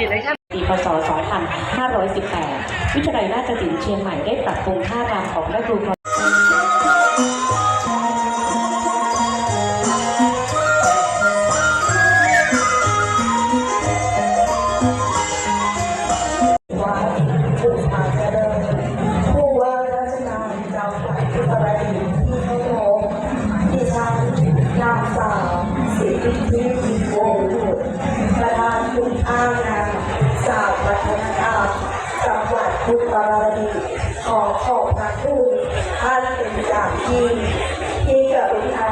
ปิดเลยค่ะปีพศ 2518 วิทยาลัยราชสินเชียงใหม่ได้ปรับปรุงท่ารามของพระครูนางสาวสิริพิโก คุณอ้างานสาววัฒนธรรมจังหวัดอุตรดิตถ์ขอขอบพระคุณท่านเป็นอย่างยิ่งที่กรุณา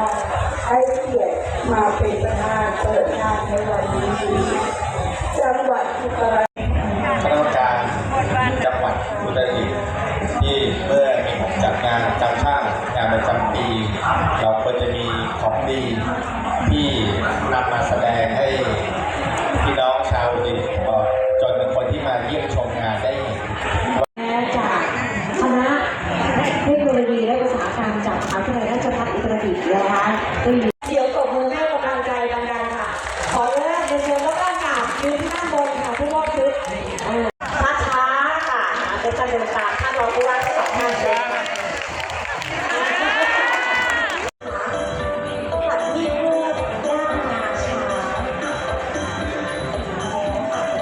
ให้เกียรติมาเป็นประธานเปิดงานในวันนี้จังหวัดอุตรดิตถ์คณะกรรมการจังหวัดอุตรดิตถ์ที่เมื่อมีจัดงานกาชาติงานประจำปี เราควรจะมีของดี รีและอุตสาหกรรมจากมหาวิทยาลัยราชภัฏอุตรดิตถ์นะคะดีเสียงตบมือให้กำลังใจดังๆค่ะ ขออนุญาตเรียนเชิญแล้วก็กราบยืนที่ด้านบนค่ะผู้มอบชุดเออช้าๆค่ะเป็นการเดินตามท่านรองผู้ว่าทั้งสองท่านเลยค่ะผัดที่พูดย่างาชา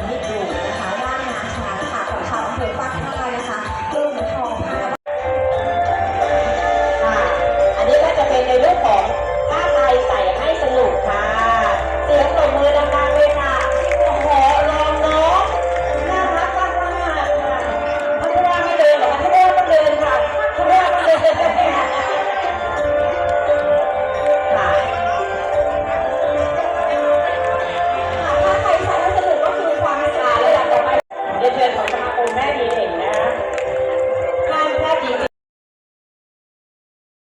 นี่ดูนะคะย่างาชาค่ะของชาวอำเภอฟักท่านะคะ เป็นในเรื่องของ